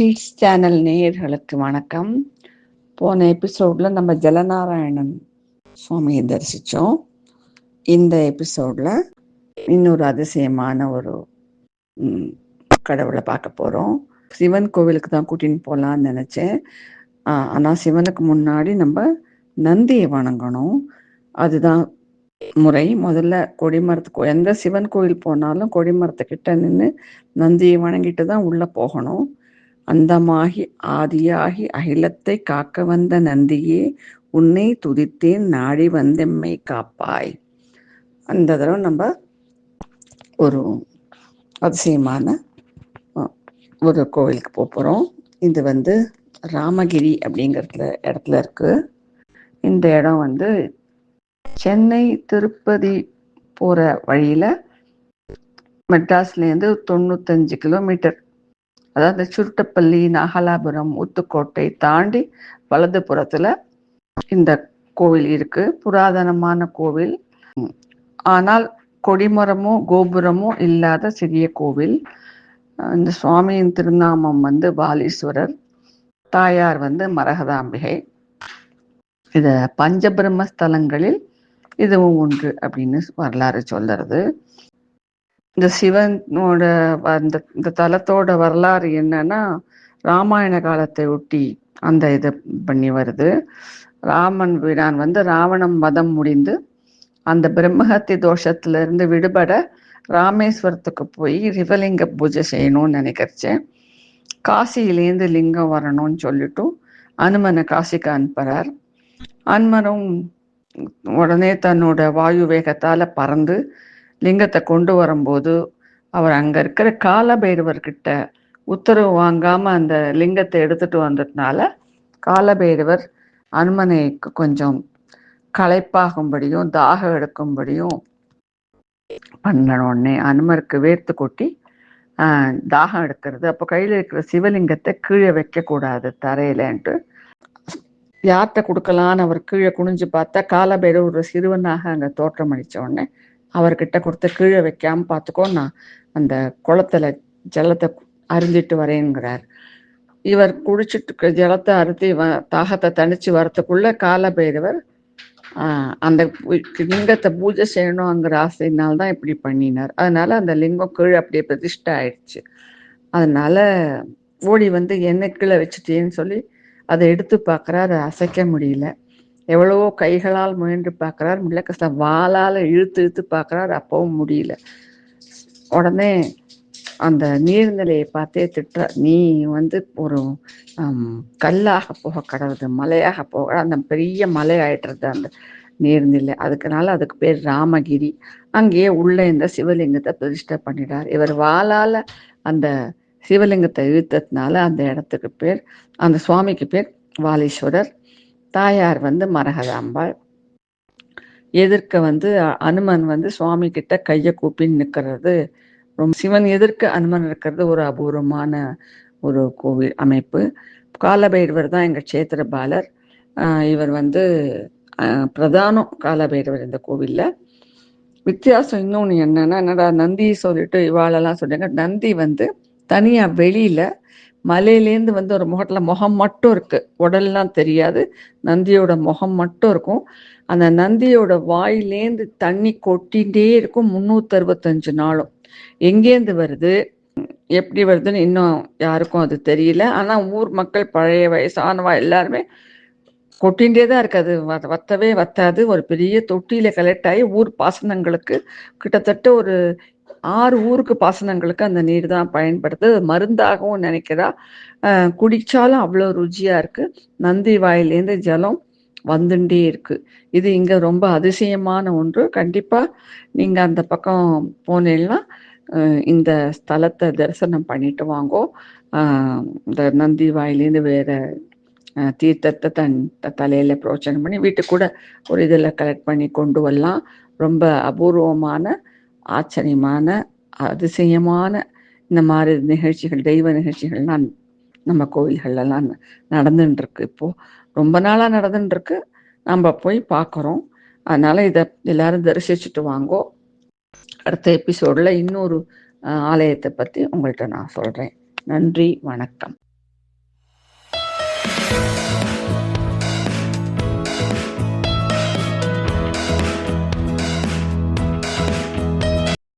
Seeds channel நேயர்களுக்கு வணக்கம். போன எபிசோடில் நம்ம ஜலநாராயணன் சுவாமியை தரிசித்தோம் இந்த எபிசோடில் இன்னொரு அதிசயமான ஒரு கடவுளை பார்க்க போகிறோம் சிவன் கோவிலுக்கு தான் கூட்டின்னு போகலான்னு நினச்சேன். ஆனால் சிவனுக்கு முன்னாடி நம்ம நந்தியை வணங்கணும். அதுதான் முறை. முதல்ல கொடிமரத்துக்கு எந்த சிவன் கோயில் போனாலும் கொடிமரத்துக்கிட்ட நின்று நந்தியை வணங்கிட்டு தான் உள்ளே போகணும். அந்தமாகி ஆதியாகி அகிலத்தை காக்க வந்த நந்தியே உன்னை துதித்தேன் நாடி வந்தெம்மை காப்பாய். அந்த தடவை நம்ம ஒரு அதிசயமான ஒரு கோவிலுக்கு போகிறோம் இது வந்து ராமகிரி அப்படிங்கிறதுல இடத்துல இருக்கு. இந்த இடம் வந்து சென்னை திருப்பதி போகிற வழியில் மெட்ராஸ்லேருந்து தொண்ணூத்தஞ்சு கிலோமீட்டர் அதாவது சுருட்டப்பள்ளி நாகலாபுரம் ஊத்துக்கோட்டை தாண்டி வலது புறத்துல இந்த கோவில் இருக்கு. புராதனமான கோவில். ஆனால் கொடிமரமோ கோபுரமோ இல்லாத சிறிய கோவில். இந்த சுவாமியின் திருநாமம் வந்து பாலீஸ்வரர். தாயார் வந்து மரகதாம்பிகை. இத பஞ்சபிரம்ம ஸ்தலங்களில் இதுவும் ஒன்று அப்படின்னு வரலாறு சொல்லுறது இந்த சிவனோட அந்த இந்த தலத்தோட வரலாறு என்னன்னா ராமாயண காலத்தை ஒட்டி அந்த இதை பண்ணி வருது. ராமன் வீடான் வந்து ராவணம் மதம் முடிந்து அந்த பிரம்மஹத்தி தோஷத்துல இருந்து விடுபட ராமேஸ்வரத்துக்கு போய் சிவலிங்க பூஜை செய்யணும்னு நினைக்கிறச்சேன் காசியிலேருந்து லிங்கம் வரணும்னு சொல்லிட்டு அனுமனை காசிக்கு அனுப்புறார். அனுமனும் உடனே தன்னோட வாயு வேகத்தால பறந்து லிங்கத்தை கொண்டு வரும்போது அவர் அங்க இருக்கிற கால பைரவர்கிட்ட உத்தரவு வாங்காம அந்த லிங்கத்தை எடுத்துட்டு வந்ததுனால காலபைரவர் அனுமனைக்கு கொஞ்சம் களைப்பாகும்படியும் தாகம் எடுக்கும்படியும் பண்ணணுன்னே அனுமருக்கு வேர்த்து கொட்டி தாகம் எடுக்கிறது. அப்போ கையில் இருக்கிற சிவலிங்கத்தை கீழே வைக்கக்கூடாது தரையிலன்ட்டு. யார்கிட்ட கொடுக்கலான்னு அவர் கீழே குனிஞ்சு பார்த்தா காலபைரவர் ஒரு சிறுவனாக அங்கே தோற்றம் அடித்த உடனே அவர்கிட்ட கொடுத்து கீழே வைக்காம பார்த்துக்கோ நான் அந்த குளத்துல ஜலத்தை அருந்திட்டு வரேங்கிறார் இவர் குடிச்சிட்டு ஜலத்தை அறுத்தி வ தாகத்தை தணிச்சு வரத்துக்குள்ள காலபைரவர் அந்த லிங்கத்தை பூஜை செய்யணுங்கிற ஆசையினால்தான் இப்படி பண்ணினார். அதனால அந்த லிங்கம் கீழே அப்படியே பிரதிஷ்டை ஆயிடுச்சு. அதனால ஓடி வந்து என்ன கீழே வச்சுட்டேன்னு சொல்லி அதை எடுத்து பார்க்குறாரு. அசைக்க முடியல. எவ்வளவோ கைகளால் முயன்று பார்க்குறார். முடியல வாளால் இழுத்து இழுத்து பார்க்குறாரு. அப்பவும் முடியல. உடனே அந்த நீர்நிலையை பார்த்தே திட்டுற நீ வந்து ஒரு கல்லாக போக கடவுது. மலையாக போக அந்த பெரிய மலை ஆயிட்டுறது அந்த நீர்நிலை. அதுக்குனால அதுக்கு பேர் ராமகிரி. அங்கேயே உள்ள இந்த சிவலிங்கத்தை பிரதிஷ்டை பண்ணிடார் இவர் வாளால் அந்த சிவலிங்கத்தை இழுத்ததுனால அந்த இடத்துக்கு பேர் அந்த சுவாமிக்கு பேர் வாலீஸ்வரர். தாயார் வந்து மரகதாம்பாள் எதிர்க்க வந்து அனுமன் வந்து சுவாமி கிட்ட கையை கூப்பின்னு நிற்கிறது ரொம்ப சிவன் எதிர்க்க அனுமன் இருக்கிறது ஒரு அபூர்வமான ஒரு கோவில் அமைப்பு. காலபைரவர் தான் எங்கள் கஷேத்திர பாலர் இவர் வந்து பிரதானம் காலபைரவர் இந்த கோவிலில். வித்தியாசம் இன்னொன்று என்னன்னா என்னடா நந்தி சொல்லிட்டு இவாளெல்லாம் சொல்லிட்டாங்க நந்தி வந்து தனியாக வெளியில் மலையிலேருந்து வந்து ஒரு முகத்தில் முகம் மட்டும் இருக்குது உடல்லாம் தெரியாது. நந்தியோட முகம் மட்டும் இருக்கும். அந்த நந்தியோட வாயிலேருந்து தண்ணி கொட்டிகிட்டே இருக்கும் முந்நூற்றறுபத்தஞ்சு நாளும். எங்கேருந்து வருது? எப்படி வருதுன்னு இன்னும் யாருக்கும் அது தெரியல. ஆனால் ஊர் மக்கள் பழைய வயசானவா எல்லாருமே கொட்டிகிட்டே தான் இருக்காது. வத்தவே வத்தாது. ஒரு பெரிய தொட்டியில் கலெக்ட் ஆகி ஊர் பாசனங்களுக்கு கிட்டத்தட்ட ஒரு ஆறு ஊருக்கு பாசனங்களுக்கு அந்த நீர் தான் பயன்படுது மருந்தாகவும் நினைக்கிறா. குடிச்சாலும் அவ்வளோ ருச்சியா இருக்கு. நந்தி வாயிலேருந்து ஜலம் வந்துட்டே இருக்கு. இது இங்க ரொம்ப அதிசயமான ஒன்று. கண்டிப்பா நீங்க அந்த பக்கம் போனீங்கன்னா இந்த ஸ்தலத்தை தரிசனம் பண்ணிட்டு வாங்கோ. இந்த நந்தி வாயிலேருந்து வேற தீர்த்தத்தை தன் தலையில பிரோச்சனம் பண்ணி வீட்டுக்கு கூட ஒரு இதில் கலெக்ட் பண்ணி கொண்டு வரலாம். ரொம்ப அபூர்வமான ஆச்சரியமான அதிசயமான இந்த மாதிரி நிகழ்ச்சிகள் தெய்வ நிகழ்ச்சிகள்லாம் நம்ம கோவில்கள்லாம் நடந்துட்டு இருக்கு இப்போ ரொம்ப நாளாக நடந்துட்டு இருக்கு நம்ம போய் பார்க்குறோம் அதனால இதை எல்லாரும் தரிசிச்சுட்டு வாங்கோ. அடுத்த எபிசோடில் இன்னொரு ஆலயத்தை பற்றி உங்கள்கிட்ட நான் சொல்கிறேன் நன்றி வணக்கம்.